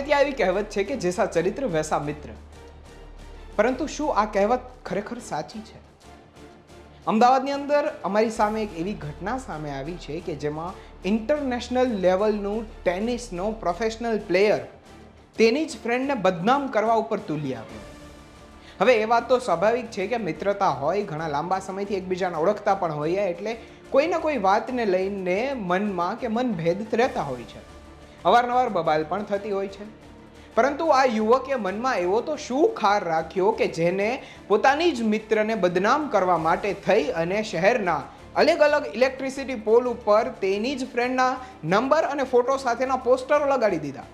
આપણે ત્યાં એવી કહેવત છે કે જેસા ચરિત્ર, વૈસા મિત્ર. પરંતુ શું આ કહેવત ખરેખર સાચી છે? અમદાવાદની અંદર અમારી સામે એક એવી ઘટના સામે આવી છે કે જેમાં ઇન્ટરનેશનલ લેવલનું ટેનિસનો પ્રોફેશનલ પ્લેયર તેની જ ફ્રેન્ડને બદનામ કરવા ઉપર તુલી આવ્યો. હવે એ વાત તો સ્વાભાવિક છે કે મિત્રતા હોય, ઘણા લાંબા સમયથી એકબીજાને ઓળખતા પણ હોઈએ, એટલે કોઈ ના કોઈ વાતને લઈને મનમાં કે મનભેદ રહેતા હોય છે. અવારનવાર બબાલ પણ થતી હોય છે. પરંતુ આ યુવકે મનમાં એવો તો શું ખાર રાખ્યો કે જેને પોતાની જ મિત્રને બદનામ કરવા માટે થઈ અને શહેરના અલગ અલગ ઇલેક્ટ્રિસિટી પોલ ઉપર તેની જ ફ્રેન્ડના નંબર અને ફોટો સાથેના પોસ્ટરો લગાડી દીધા.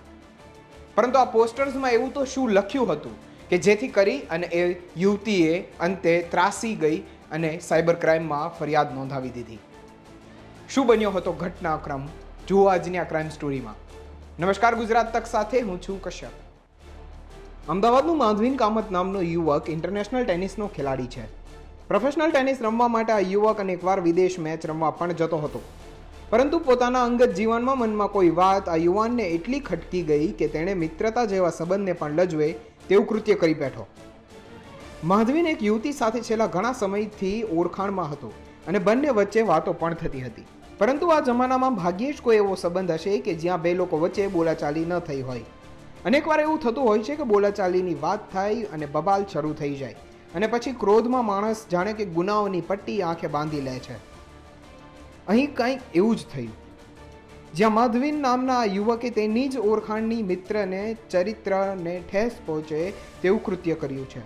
પરંતુ આ પોસ્ટર્સમાં એવું તો શું લખ્યું હતું કે જેથી કરી અને એ યુવતીએ અંતે ત્રાસી ગઈ અને સાયબર ક્રાઇમમાં ફરિયાદ નોંધાવી દીધી. શું બન્યો હતો ઘટનાક્રમ? જુઓ આજની આ ક્રાઇમ સ્ટોરીમાં. નમસ્કાર ગુજરાત તક સાથે, હું છું કશ્યપ. અમદાવાદનું માધવીન કામત નામનો યુવક ઇન્ટરનેશનલ ટેનિસનો ખેલાડી છે. પ્રોફેશનલ ટેનિસ રમવા માટે આ યુવક અનેકવાર વિદેશ મેચ રમવા પણ જતો હતો. પરંતુ પોતાના અંગત જીવનમાં મનમાં કોઈ વાત આ યુવાનને એટલી ખટકી ગઈ કે તેણે મિત્રતા જેવા સંબંધને પણ લજવે તેવું કૃત્ય કરી બેઠો. માધવીન એક યુવતી સાથે છેલ્લા ઘણા સમયથી ઓળખાણમાં હતો અને બંને વચ્ચે વાતો પણ થતી હતી. પરંતુ આ જમાનામાં ભાગ્યે જ કોઈ એવો સંબંધ હશે કે જ્યાં બે લોકો વચ્ચે બોલાચાલી ન થઈ હોય. અનેકવાર એવું થતું હોય છે કે બોલાચાલીની વાત થાય અને બબાલ શરૂ થઈ જાય અને પછી ક્રોધમાં માણસ જાણે કે ગુનાઓની પટ્ટી આંખે બાંધી લે છે. અહીં કંઈક એવું જ થયું. જ્યાં માધવીન નામના યુવકે તેની જ ઓળખાણની મિત્રને, ચરિત્રને ઠેસ પહોંચે તેવું કૃત્ય કર્યું છે.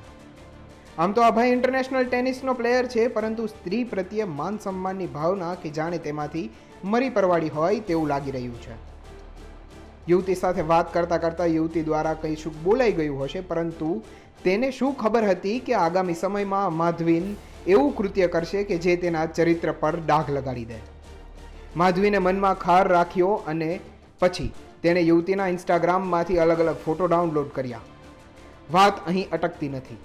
આમ તો ભાઈ ઇન્ટરનેશનલ ટેનિસનો પ્લેયર છે, પરંતુ સ્ત્રી પ્રત્યે માન સન્માનની ભાવના કે જાણે તેમાંથી મરી પરવાડી હોય તેવું લાગી રહ્યું છે. યુવતી સાથે વાત કરતાં કરતાં યુવતી દ્વારા કંઈ શું બોલાઈ ગયું હશે, પરંતુ તેને શું ખબર હતી કે આગામી સમયમાં માધવીન એવું કૃત્ય કરશે કે જે તેના ચરિત્ર પર ડાઘ લગાડી દે. માધવીને મનમાં ખાર રાખ્યો અને પછી તેણે યુવતીના ઇન્સ્ટાગ્રામમાંથી અલગ અલગ ફોટો ડાઉનલોડ કર્યા. વાત અહીં અટકતી નથી.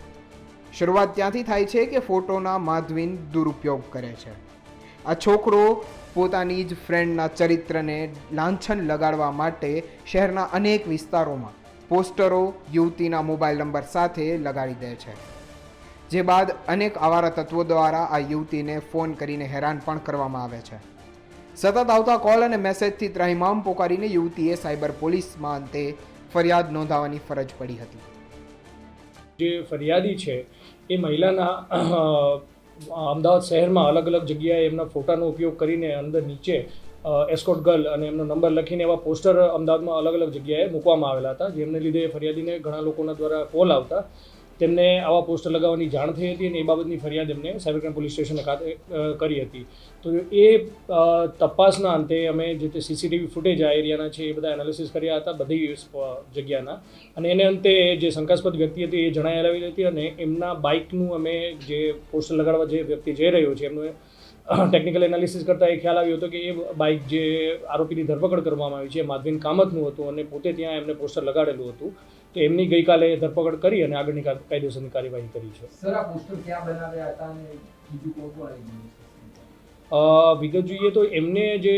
શરૂઆત ત્યાંથી થાય છે કે ફોટોના માધવીન દુરુપયોગ કરે છે. આ છોકરો પોતાની જ ફ્રેન્ડના ચરિત્રને લાંછન લગાડવા માટે શહેરના અનેક વિસ્તારોમાં પોસ્ટરો યુવતીના મોબાઈલ નંબર સાથે લગાડી દે છે. જે બાદ અનેક આવારા તત્વો દ્વારા આ યુવતીને ફોન કરીને હેરાન પણ કરવામાં આવે છે. સતત આવતા કોલ અને મેસેજથી ત્રાહિમામ પોકારીને યુવતીએ સાયબર પોલીસમાં અંતે ફરિયાદ નોંધાવવાની ફરજ પડી હતી. જે ફરિયાદી છે, એ મહિલાના અમદાવાદ શહેરમાં અલગ અલગ જગ્યાએ એમના ફોટાનો ઉપયોગ કરીને અંદર નીચે એસ્કોટ ગર્લ અને એમનો નંબર લખીને એવા પોસ્ટર અમદાવાદમાં અલગ અલગ જગ્યાએ મૂકવામાં આવેલા હતા, જેમને લીધે ફરિયાદીને ઘણા લોકોના દ્વારા કોલ આવતા. તેમને આવા પોસ્ટર લગાવવાની જાણ થઈ હતી અને એ બાબતની ફરિયાદ એમને સાયબરક્રાઇમ પોલીસ સ્ટેશન ખાતે કરી હતી. તો એ તપાસના અંતે અમે જે તે સીસીટીવી ફૂટેજ આ એરિયાના છે એ બધા એનાલિસિસ કર્યા હતા બધી જગ્યાના. અને એને અંતે જે શંકાસ્પદ વ્યક્તિ હતી એ જણાઈ આવી હતી અને એમના બાઇકનું અમે જે પોસ્ટર લગાડવા જે વ્યક્તિ જઈ રહ્યો છે, એમનું ટેકનિકલ એનાલિસિસ કરતાં એ ખ્યાલ આવ્યો હતો કે એ બાઇક જે આરોપીની ધરપકડ કરવામાં આવી છે માધવીન કામતનું હતું અને પોતે ત્યાં એમને પોસ્ટર લગાડેલું હતું. તો એમની ગઈકાલે ધરપકડ કરી અને આગળની કાયદેસરની કાર્યવાહી કરી છે. સર આ પોસ્ટર ક્યાં બનાવ્યા હતા અને બીજું કોણ કોણ આવી ગયું છે? અ, વિગત જોઈએ તો એમને જે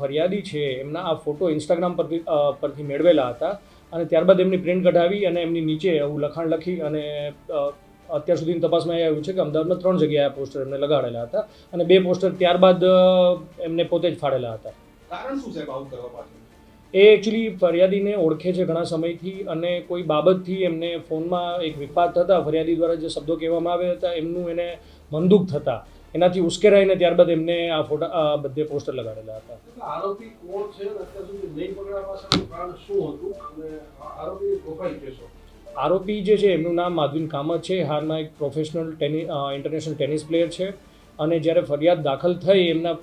ફરિયાદી છે એમના આ ફોટો ઇન્સ્ટાગ્રામ પરથી પરથી મેળવેલા હતા અને ત્યારબાદ એમની પ્રિન્ટ કઢાવી અને એમની નીચે આવું લખાણ લખી અને અત્યાર સુધીની તપાસમાં એ આવ્યું છે કે અમદાવાદમાં ત્રણ જગ્યાએ આ પોસ્ટર એમને લગાડેલા હતા અને બે પોસ્ટર ત્યારબાદ એમને પોતે જ ફાડેલા હતા. કારણ શું છે કરવા પાછળ એ એકચ્યુઅલી ફરિયાદીને ઓળખે છે ઘણા સમયથી અને કોઈ બાબતથી એમને ફોનમાં એક વિપાદ થતા ફરિયાદી દ્વારા જે શબ્દો કહેવામાં આવ્યા હતા એમનું એને મંદુક થતા એનાથી ઉશ્કેરાઈને ત્યારબાદ એમને આ ફોટા આ બધે પોસ્ટર લગાડેલા હતા. આરોપી કોણ છે? અત્યાર સુધી નહીં પકડ્યા કારણ શું હતું? અને આરોપી પ્રોફાઇલ કહેશો આરોપી જે છે એમનું નામ માધવીન કામત છે હાલમાં એક professional tennis international tennis player છે. અને જ્યારે ફરિયાદ દાખલ થઈ એમના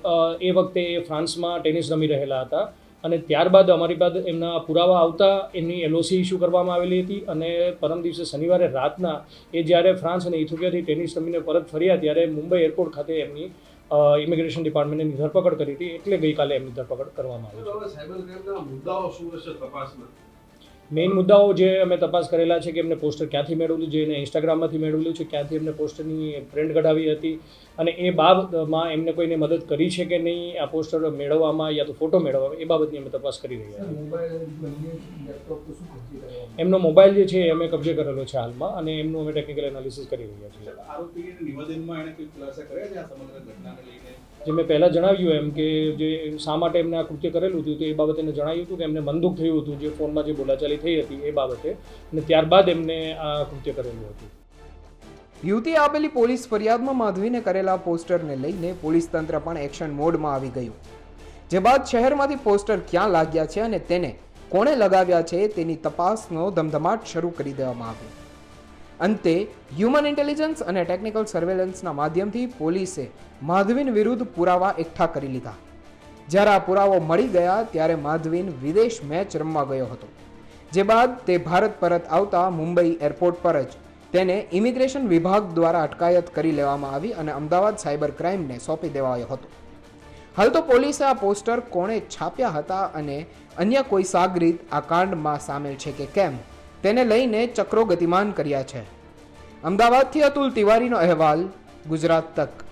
એ વખતે એ ફ્રાન્સમાં ટેનિસ રમી રહેલા હતા. અને ત્યારબાદ અમારી પાસે એમના પુરાવા આવતા, એમની એલઓસી ઇસ્યુ કરવામાં આવેલી હતી અને પરમ દિવસે શનિવારે રાતના એ જ્યારે ફ્રાન્સ અને ઇથોપિયાથી ટેનિસ રમીને પરત ફર્યા ત્યારે મુંબઈ એરપોર્ટ ખાતે એમની ઇમિગ્રેશન ડિપાર્ટમેન્ટની ધરપકડ કરી હતી. એટલે ગઈકાલે એમની ધરપકડ કરવામાં આવી છે. મેઇન મુદ્દાઓ જે અમે તપાસ કરેલા છે કે એમને પોસ્ટર ક્યાંથી મેળવેલું છે એને ઇન્સ્ટાગ્રામમાંથી મેળવેલું છે, ક્યાંથી એમને પોસ્ટરની પ્રિન્ટ કઢાવી હતી અને એ બાબતમાં એમને કોઈને મદદ કરી છે કે નહીં આ પોસ્ટર મેળવવામાં યા તો ફોટો મેળવવામાં એ બાબતની અમે તપાસ કરી રહ્યા છીએ. એમનો મોબાઈલ જે છે એ અમે કબજે કરેલો છે હાલમાં અને એમનું અમે ટેકનિકલ એનાલિસિસ કરી રહ્યા છીએ. જે મેં પહેલાં જણાવ્યું એમ કે જે શા માટે એમને આ કૃત્ય કરેલું હતું તો એ બાબતે એને જણાવ્યું હતું કે એમને મનદુખ થયું હતું જે ફોનમાં જે બોલાચાલી થઈ હતી એ બાબતે અને ત્યારબાદ એમને આ કૃત્ય કરેલું હતું. યુવતીએ આપેલી પોલીસ ફરિયાદમાં માધવીને કરેલા પોસ્ટરને લઈને પોલીસ તંત્ર પણ એક્શન મોડમાં આવી ગયું. જે બાદ શહેરમાંથી પોસ્ટર ક્યાં લાગ્યા છે અને તેને કોણે લગાવ્યા છે તેની તપાસનો ધમધમાટ શરૂ કરી દેવામાં આવ્યો. અંતે હ્યુમન ઇન્ટેલિજન્સ અને ટેકનિકલ સર્વેલન્સના માધ્યમથી પોલીસે માધવીન વિરુદ્ધ પુરાવા એકઠા કરી લીધા. જ્યારે આ પુરાવો મળી ગયા ત્યારે માધવીન વિદેશ મેચ રમવા ગયો હતો. જે બાદ તે ભારત પરત આવતા મુંબઈ એરપોર્ટ પર જ તેને ઇમિગ્રેશન વિભાગ દ્વારા અટકાયત કરી લેવામાં આવી અને અમદાવાદ સાયબર ક્રાઇમને સોંપી દેવાયો હતો. હાલ તો પોલીસે આ પોસ્ટર કોણે છાપ્યા હતા અને અન્ય કોઈ સાગરીત આ કાંડમાં સામેલ છે કે કેમ? તેને લઈને ચક્રો ગતિમાન કર્યા છે. અમદાવાદથી અતુલ તિવારીનો અહેવાલ, ગુજરાત તક.